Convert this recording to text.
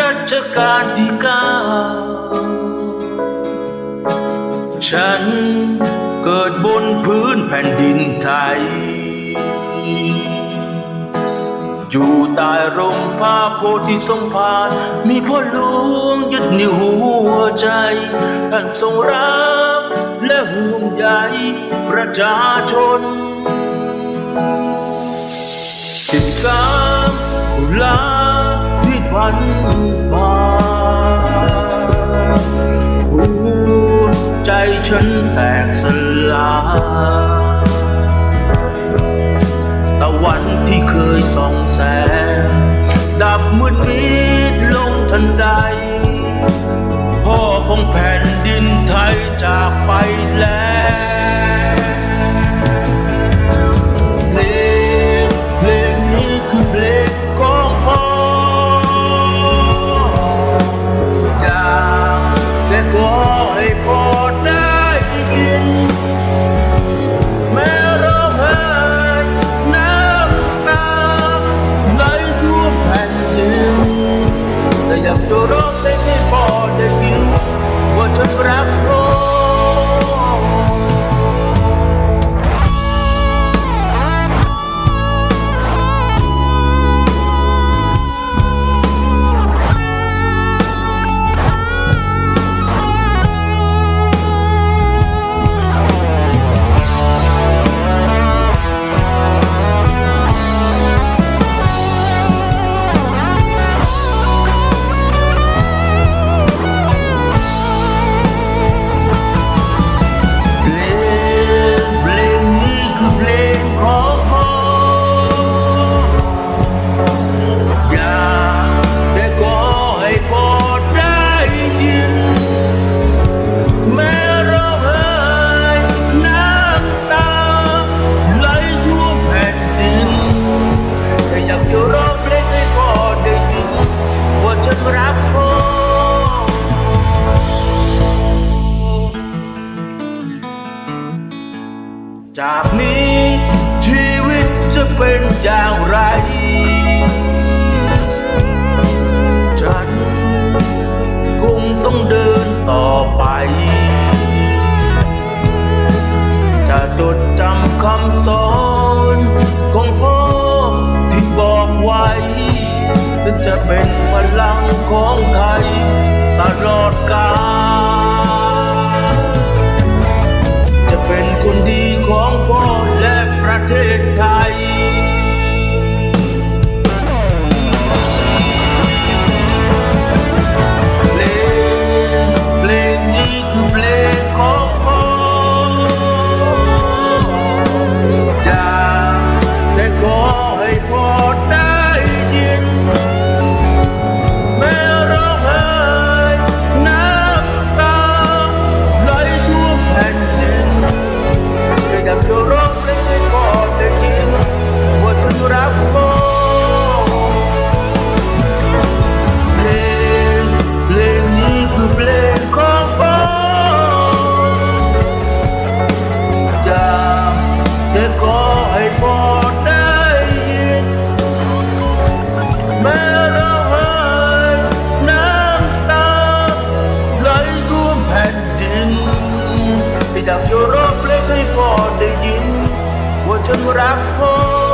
รัชกาลที่เก้าฉันเกิดบนพื้นแผ่นดินไทย อยู่ใต้ร่มผ้าโพธิสมภารมีพ่อหลวงยึดนิ้วหัวใจ ท่านทรงรักและห่วงใยประชาชนสิบสามตุลา วันผ่านหัวใจฉันแตกสลาย จากนี้ชีวิตจะเป็นอย่างไร ฉันคงต้องเดินต่อไป จะจดจำคำสอนของพ่อที่บอกไว้จะเป็นพลังของไทยตลอดกาล போட்ட จนรักพอ